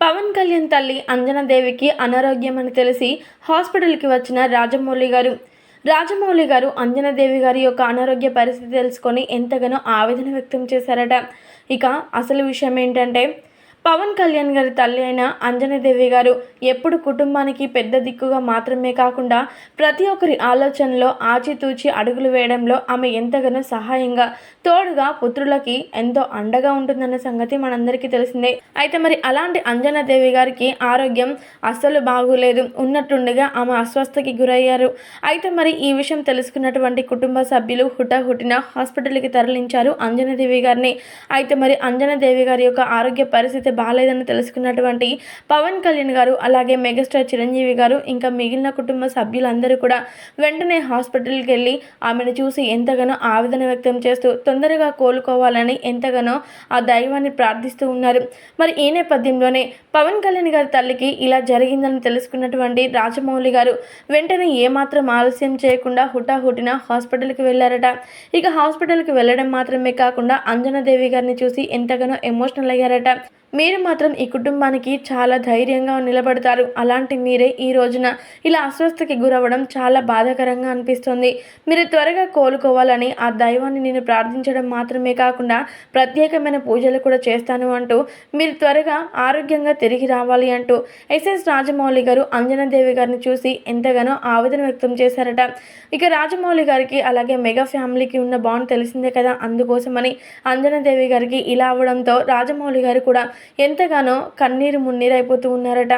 పవన్ కళ్యాణ్ తల్లి అంజనాదేవికి అనారోగ్యం అని తెలిసి హాస్పిటల్కి వచ్చిన రాజమౌళి గారు. రాజమౌళి గారు అంజనాదేవి గారి యొక్క అనారోగ్య పరిస్థితి తెలుసుకొని ఎంతగానో ఆవేదన వ్యక్తం చేశారట. ఇక అసలు విషయం ఏంటంటే పవన్ కళ్యాణ్ గారి తల్లి అయిన అంజనాదేవి గారు ఎప్పుడు కుటుంబానికి పెద్ద దిక్కుగా మాత్రమే కాకుండా ప్రతి ఒక్కరి ఆలోచనలో ఆచితూచి అడుగులు వేయడంలో ఆమె ఎంతగానో సహాయంగా తోడుగా పుత్రులకి ఎంతో అండగా ఉంటుందన్న సంగతి మనందరికీ తెలిసిందే. అయితే మరి అలాంటి అంజనాదేవి గారికి ఆరోగ్యం అస్సలు బాగోలేదు. ఉన్నట్టుండగా ఆమె అస్వస్థకి గురయ్యారు. అయితే మరి ఈ విషయం తెలుసుకున్నటువంటి కుటుంబ సభ్యులు హుటాహుటిన హాస్పిటల్కి తరలించారు అంజనాదేవి గారిని. అయితే మరి అంజనాదేవి గారి యొక్క ఆరోగ్య పరిస్థితి బాగాలేదని తెలుసుకున్నటువంటి పవన్ కళ్యాణ్ గారు అలాగే మెగాస్టార్ చిరంజీవి గారు ఇంకా మిగిలిన కుటుంబ సభ్యులందరూ కూడా వెంటనే హాస్పిటల్కి వెళ్ళి ఆమెను చూసి ఎంతగానో ఆవేదన వ్యక్తం చేస్తూ తొందరగా కోలుకోవాలని ఎంతగానో ఆ దైవాన్ని ప్రార్థిస్తూ ఉన్నారు. మరి ఈ నేపథ్యంలోనే పవన్ కళ్యాణ్ గారి తల్లికి ఇలా జరిగిందని తెలుసుకున్నటువంటి రాజమౌళి గారు వెంటనే ఏమాత్రం ఆలస్యం చేయకుండా హుటాహుటిన హాస్పిటల్కి వెళ్ళారట. ఇక హాస్పిటల్కి వెళ్ళడం మాత్రమే కాకుండా అంజనాదేవి గారిని చూసి ఎంతగానో ఎమోషనల్ అయ్యారట. మీరు మాత్రం ఈ కుటుంబానికి చాలా ధైర్యంగా నిలబడతారు. అలాంటి మీరే ఈ రోజున ఇలా అస్వస్థకి గురవ్వడం చాలా బాధాకరంగా అనిపిస్తుంది. మీరు త్వరగా కోలుకోవాలని ఆ దైవాన్ని నేను ప్రార్థించడం మాత్రమే కాకుండా ప్రత్యేకమైన పూజలు కూడా చేస్తాను అంటూ మీరు త్వరగా ఆరోగ్యంగా తిరిగి రావాలి అంటూ ఎస్ఎస్ రాజమౌళి గారు అంజనాదేవి గారిని చూసి ఎంతగానో ఆవేదన వ్యక్తం చేశారట. ఇక రాజమౌళి గారికి అలాగే మెగా ఫ్యామిలీకి ఉన్న బాండ్ తెలిసిందే కదా. అందుకోసమని అంజనాదేవి గారికి ఇలా అవ్వడంతో రాజమౌళి గారు కూడా ఎంతగానో కన్నీరు మున్నీరైపోతూ ఉన్నారట.